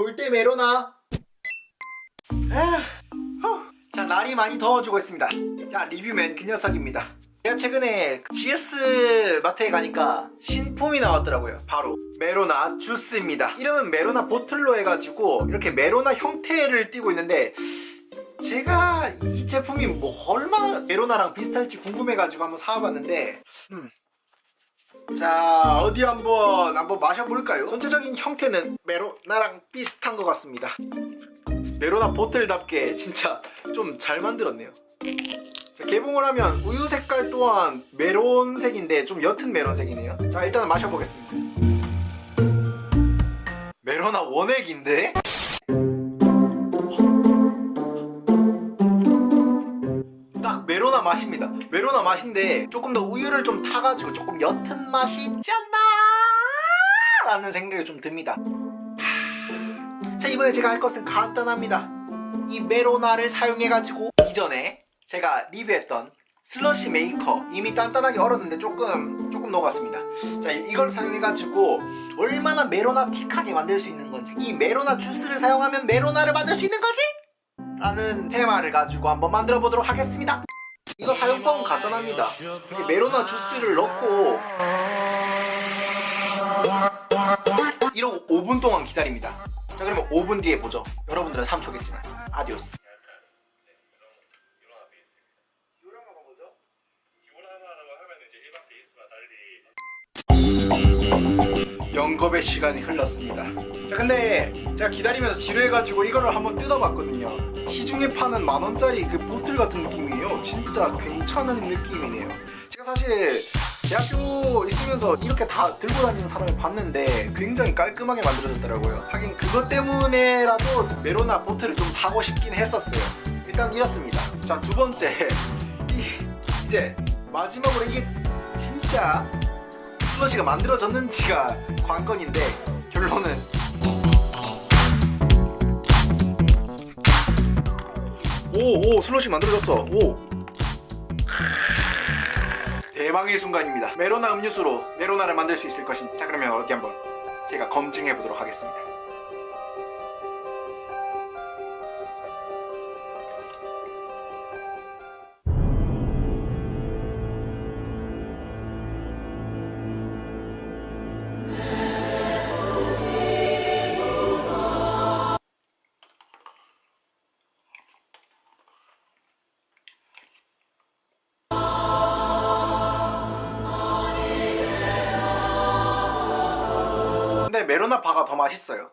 볼 때 메로나. 아, 후. 자 날이 많이 더워지고 있습니다. 자 리뷰맨 그 녀석입니다. 제가 최근에 GS 마트에 가니까 신품이 나왔더라고요. 바로 메로나 주스입니다. 이름은 메로나 보틀로 해가지고 이렇게 메로나 형태를 띠고 있는데 제가 이 제품이 뭐 얼마나 메로나랑 비슷할지 궁금해가지고 한번 사와봤는데 음. 자 어디 한번 한번 마셔볼까요? 전체적인 형태는 메로나랑 비슷한 것 같습니다. 메로나 보틀답게 진짜 좀 잘 만들었네요. 자, 개봉을 하면 우유 색깔 또한 메론색인데 좀 옅은 메론색이네요. 자 일단 마셔보겠습니다. 메로나 원액인데? 메로나 맛입니다. 메로나 맛인데 조금 더 우유를 좀 타가지고 조금 옅은 맛이 않나? 라는 생각이 좀 듭니다. 하, 자 이번에 제가 할 것은 간단합니다. 이 메로나를 사용해가지고 이전에 제가 리뷰했던 슬러시 메이커 이미 단단하게 얼었는데 조금 조금 녹았습니다. 자 이걸 사용해가지고 얼마나 메로나틱하게 만들 수 있는 건지 이 메로나 주스를 사용하면 메로나를 만들 수 있는 거지? 라는 테마를 가지고 한번 만들어 보도록 하겠습니다. 이거 사용법은 간단합니다. 메로나 주스를 넣고 이러고 5분 동안 기다립니다. 자 그러면 5분 뒤에 보죠. 여러분들은 3초겠지만 아디오스. 영겁의 시간이 흘렀습니다. 자, 근데 제가 기다리면서 지루해가지고 이거를 한번 뜯어봤거든요. 시중에 파는 만 원짜리 그 보틀 같은 느낌이에요. 진짜 괜찮은 느낌이네요. 제가 사실 대학교 있으면서 이렇게 다 들고 다니는 사람을 봤는데 굉장히 깔끔하게 만들어졌더라고요. 하긴 그것 때문에라도 메로나 보틀을 좀 사고 싶긴 했었어요. 일단 이렇습니다. 자, 두 번째. 이, 이제 마지막으로 이게 진짜 슬러시가 만들어졌는지가 관건인데 결론은? 오오 슬러시 만들어졌어. 오. 대박의 순간입니다. 메로나 음료수로 메로나를 만들 수 있을 것인지 자 그러면 어디 한번 제가 검증해 보도록 하겠습니다 메로나 바가 더 맛있어요.